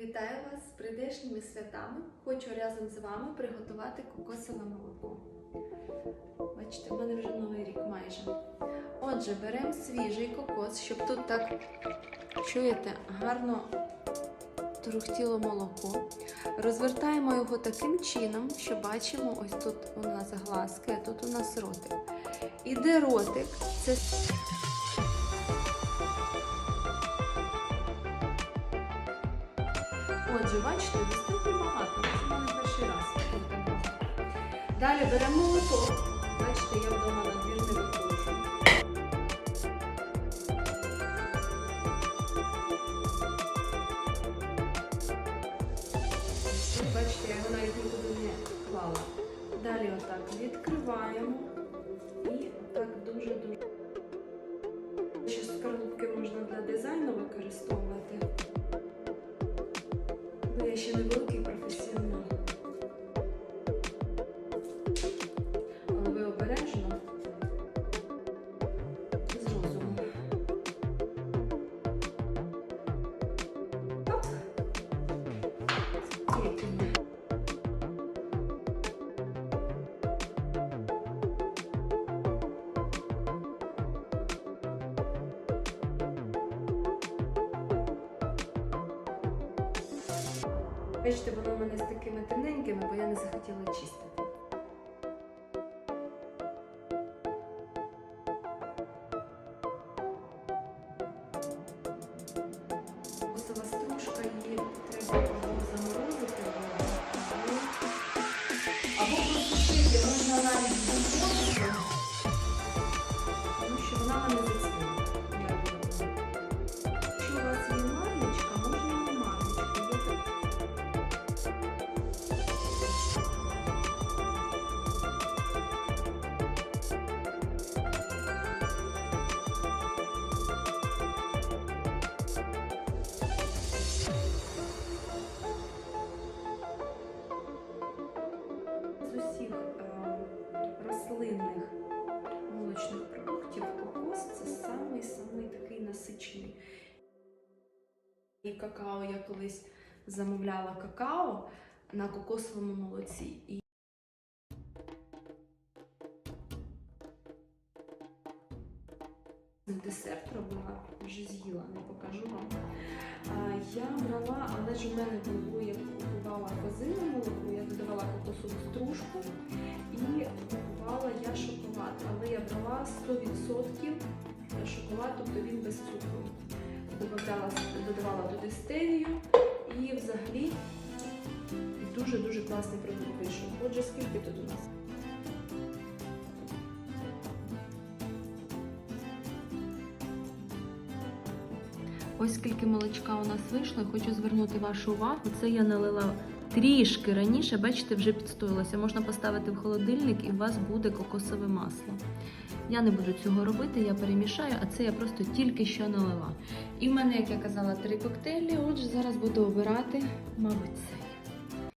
Вітаю вас з прийдешніми святами. Хочу разом з вами приготувати кокосове молоко. Бачите, в мене вже новий рік майже. Отже, беремо свіжий кокос, щоб тут так, чуєте, гарно трухтіло молоко. Розвертаємо його таким чином, що бачимо, ось тут у нас глазки, а тут у нас ротик. І де ротик, це Отже, бачите, достатньо багато. Це в перший раз. Далі беремо молоток. Бачите, я вдома на двір не виходжу. Бачите, я його навіть нікуди не клала. Далі отак відкриваємо ще невеликий професіонал. Бачите, воно в мене з такими темненькими, бо я не захотіла чистити. З усіх е, рослинних молочних продуктів кокос це самий самий такий насичений. І какао я колись замовляла какао на кокосовому молоці. І десерт робила, вже з'їла, не покажу вам. Я брала, але ж у мене було, я купувала козине молоко, додавала кокосову стружку і купувала я шоколад. Але я брала 100% шоколад, тобто він без цукру. Додавала, додавала туди стевію і взагалі дуже-дуже класний продукт вийшов. Отже, скільки тут у нас? Ось скільки молочка у нас вийшло. Хочу звернути вашу увагу. Це я налила трішки раніше, бачите, вже підстоїлося. Можна поставити в холодильник і у вас буде кокосове масло. Я не буду цього робити, я перемішаю, а це я просто тільки що налила. І в мене, як я казала, три коктейлі. Отже, зараз буду обирати, мабуть, цей.